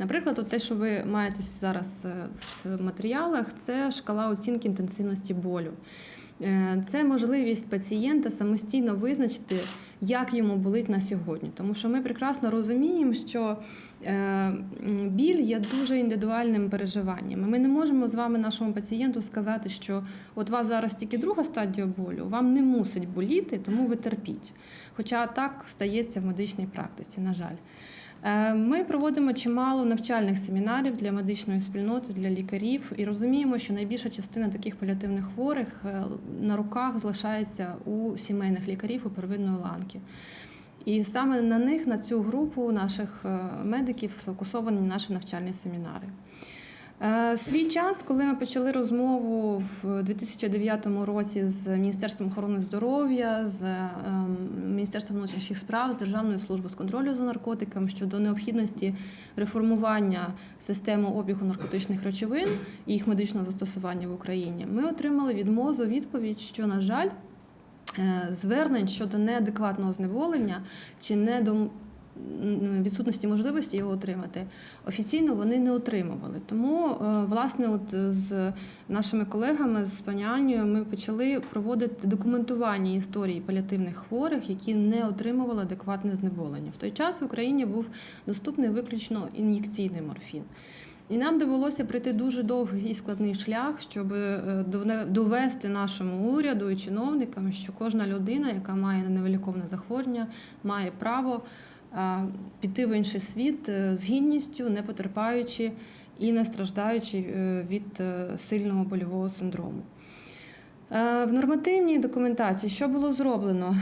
Наприклад, от те, що ви маєте зараз е, в матеріалах, це шкала оцінки інтенсивності болю. Е, Це можливість пацієнта самостійно визначити, як йому болить на сьогодні. Тому що ми прекрасно розуміємо, що е, біль є дуже індивідуальним переживанням. Ми не можемо з вами нашому пацієнту сказати, що от у вас зараз тільки друга стадія болю, вам не мусить боліти, тому ви терпіть. Хоча так стається в медичній практиці, на жаль. Е, Ми проводимо чимало навчальних семінарів для медичної спільноти, для лікарів і розуміємо, що найбільша частина таких паліативних хворих е, на руках залишається у сімейних лікарів у первинної ланки. І саме на них, на цю групу наших е, медиків, сфокусовані наші навчальні семінари. Е, Свій час, коли ми почали розмову в 2009 році з Міністерством охорони здоров'я, з ем, Міністерством внутрішніх справ, з Державною службою з контролю за наркотиками щодо необхідності реформування системи обігу наркотичних речовин і їх медичного застосування в Україні, ми отримали від МОЗу відповідь, що, на жаль, е, звернень щодо неадекватного зневолення чи недо м, відсутності можливості його отримати, офіційно вони не отримували. Тому, е, власне, от з нашими колегами з пані ми почали проводити документування історії паліативних хворих, які не отримували адекватне знеболення. В той час в Україні був доступний виключно ін'єкційний морфін. І нам довелося пройти дуже довгий і складний шлях, щоб е, довести нашому уряду і чиновникам, що кожна людина, яка має невиліковне захворювання, має право е, піти в інший світ е, з гідністю, не потерпаючи і не страждаючи е, від е, сильного больового синдрому. Е, В нормативній документації, що було зроблено?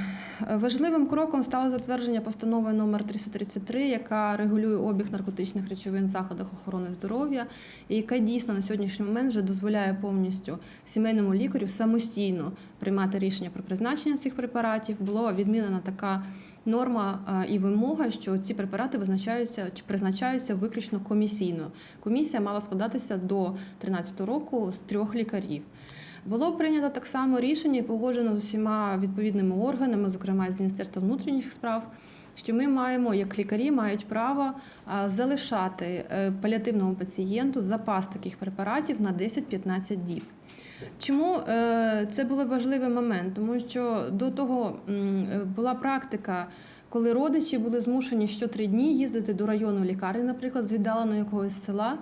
Е, Важливим кроком стало затвердження постанови номер 333, яка регулює обіг наркотичних речовин в закладах охорони здоров'я, і яка дійсно на сьогоднішній момент вже дозволяє повністю сімейному лікарю самостійно приймати рішення про призначення цих препаратів. Була відмінена така норма е, і вимога, що ці препарати визначаються чи призначаються виключно комісійно. Комісія мала складатися до 2013 року з трьох лікарів. Було прийнято так само рішення погоджено з усіма відповідними органами, зокрема з Міністерства внутрішніх справ, що ми маємо, як лікарі, мають право залишати е, паліативному пацієнту запас таких препаратів на 10-15 діб. Чому е, це був важливий момент? Тому що до того е, була практика, коли родичі були змушені що три дні їздити до району лікарні, наприклад, з віддаленого якогось села.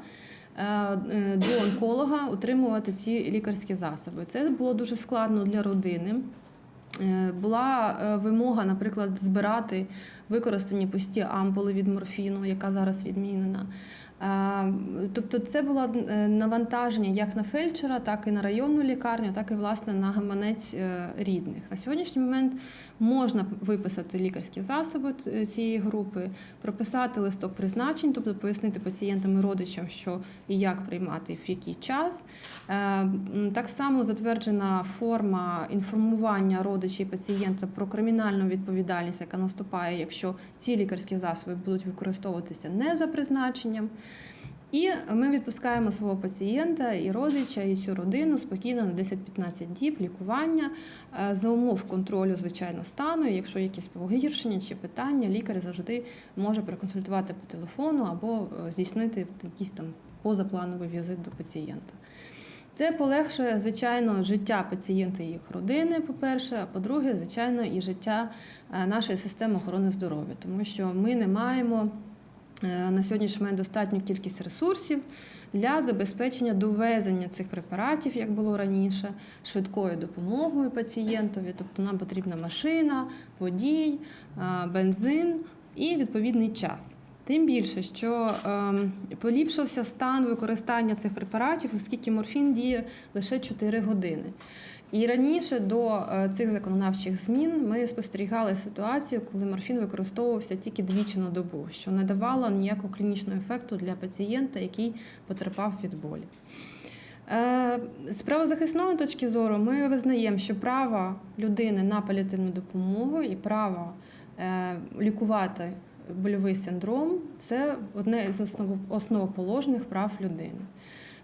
Е, е, До онколога отримувати ці лікарські засоби. Це було дуже складно для родини. Е, Була вимога, наприклад, збирати використані пусті ампули від морфіну, яка зараз відмінена. Е, Тобто, це було е, навантаження як на фельдшера, так і на районну лікарню, так і власне на гаманець е, рідних. На сьогоднішній момент можна виписати лікарські засоби цієї групи, прописати листок призначень, тобто пояснити пацієнтам і родичам, що і як приймати, в який час. Так само затверджена форма інформування родичів і пацієнта про кримінальну відповідальність, яка наступає, якщо ці лікарські засоби будуть використовуватися не за призначенням. І ми відпускаємо свого пацієнта і родича, і всю родину спокійно на 10-15 діб лікування е, за умов контролю, звичайно, стану. Якщо якісь погіршення чи питання, лікар завжди може проконсультувати по телефону або е, здійснити якийсь там позаплановий візит до пацієнта. Це полегшує, звичайно, життя пацієнта і їх родини, по-перше, а по-друге, звичайно, і життя е, нашої системи охорони здоров'я, тому що ми не маємо е, на сьогоднішній момент достатню кількість ресурсів для забезпечення довезення цих препаратів, як було раніше, швидкою допомогою пацієнтові. Тобто нам потрібна машина, водій, е, бензин і відповідний час. Тим більше, що ем, поліпшився стан використання цих препаратів, оскільки морфін діє лише 4 години. І раніше до е, цих законодавчих змін ми спостерігали ситуацію, коли морфін використовувався тільки двічі на добу, що не давало ніякого клінічного ефекту для пацієнта, який потерпав від болі. Е, З правозахисної точки зору ми визнаємо, що право людини на паліативну допомогу і право е, лікувати больовий синдром це одне з основоположних прав людини.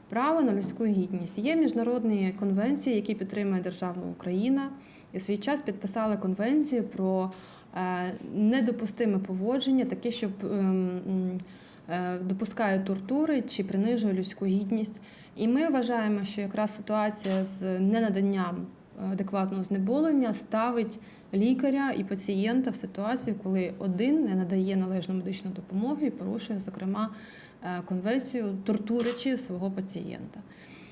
Право на людську гідність. Є міжнародні конвенції, які підтримує держава Україна. І свій час підписали конвенцію про е, недопустиме поводження, таке, щоб ем, е, допускає тортури чи принижує людську гідність. І ми вважаємо, що якраз ситуація з ненаданням адекватного знеболення ставить лікаря і пацієнта в ситуацію, коли один не надає належну медичну допомогу і порушує, зокрема, е, конвенцію, тортуричі свого пацієнта.